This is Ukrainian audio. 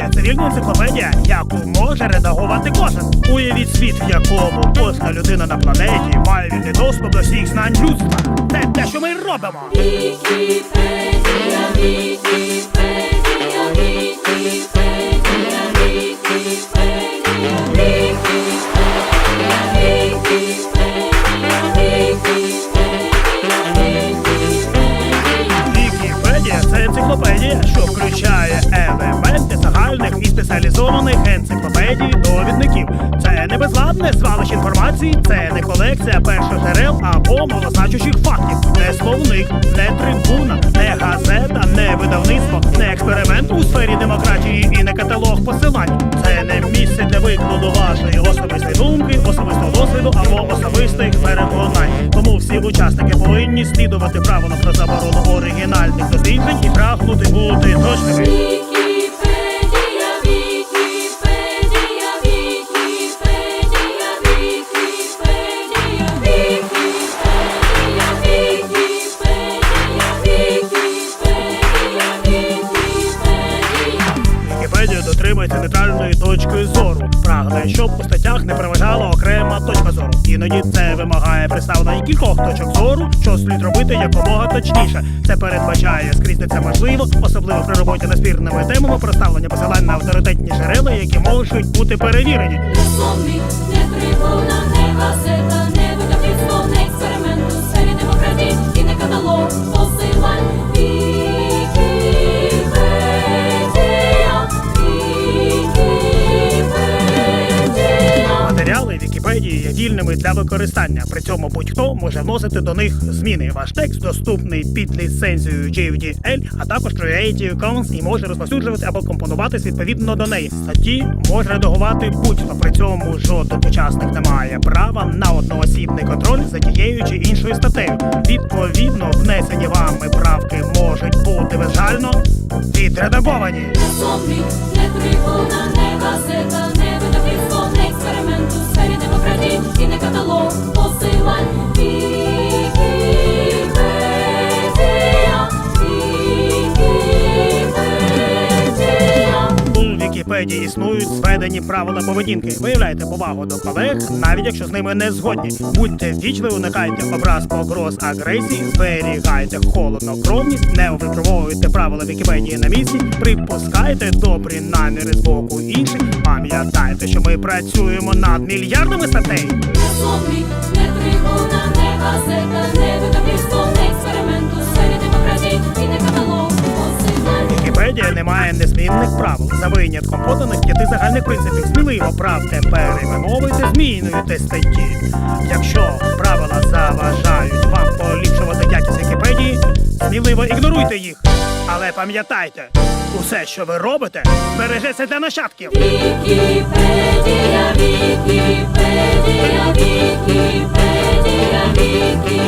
Вікіпедія це вільна енциклопедія, яку може редагувати кожен. Уявіть світ, в якому кожна людина на планеті має вільний доступ до всіх знань людства. Це те, що ми робимо. Вікіпедія, Вікіпедія, Вікіпедія, Вікіпедія. Енциклопедій довідників. Це не безладне звалище інформації, це не колекція першоджерел або малозначущих фактів, не словник, не трибуна, не газета, не видавництво, не експеримент у сфері демократії і не каталог посилань. Це не місце для викладу вашої особистої думки, особистого досвіду або особистих переконань. Тому всі учасники повинні слідувати правилам про заборону оригінальних досліджень і прагнути бути точними. Нейтральної точки зору. Прагне, щоб у статтях не переважала окрема точка зору. Іноді це вимагає представлення кількох точок зору, що слід робити якомога точніше. Це передбачає скрізь де це можливо, особливо при роботі над спірними темами, проставлення посилань на авторитетні джерела, які можуть бути перевірені. Не словник, не трибуна, не газета, не видавництво, не експеримент Вікіпедії є вільними для використання. При цьому будь-хто може вносити до них зміни. Ваш текст доступний під ліцензією JVDL, а також Creative Commons і може розповсюджувати або компонуватись відповідно до неї. Статті може редагувати будь-хто. При цьому жоден учасник не має права на одноосібний контроль за тією чи іншою статтею. Відповідно, внесені вами правки можуть бути безжально відредаговані. Не словник, не трибуна, не газета, не видавництво, не експеримент у сфері демократії і не каталог посилань. Вікіпедії існують зведені правила поведінки. Виявляйте повагу до колег, навіть якщо з ними не згодні. Будьте вічливі, уникайте образ погроз агресії, зберігайте холоднокровність, не випробовуйте правила Вікіпедії на місці, припускайте добрі наміри з боку інших. Пам'ятайте, що ми працюємо над мільярдами статей. Не словник, не трибуна, не газета, не Вікіпедія не незмінних правил. За винятком поданих п'яти загальних принципів сміливо правте, перейменовуйте, змінюйте статті. Якщо правила заважають вам поліпшувати якість Вікіпедії, сміливо ігноруйте їх. Але пам'ятайте, усе, що ви робите, бережеться для нащадків. Вікіпедія, Вікіпедія, Вікіпедія, Вікіпедія.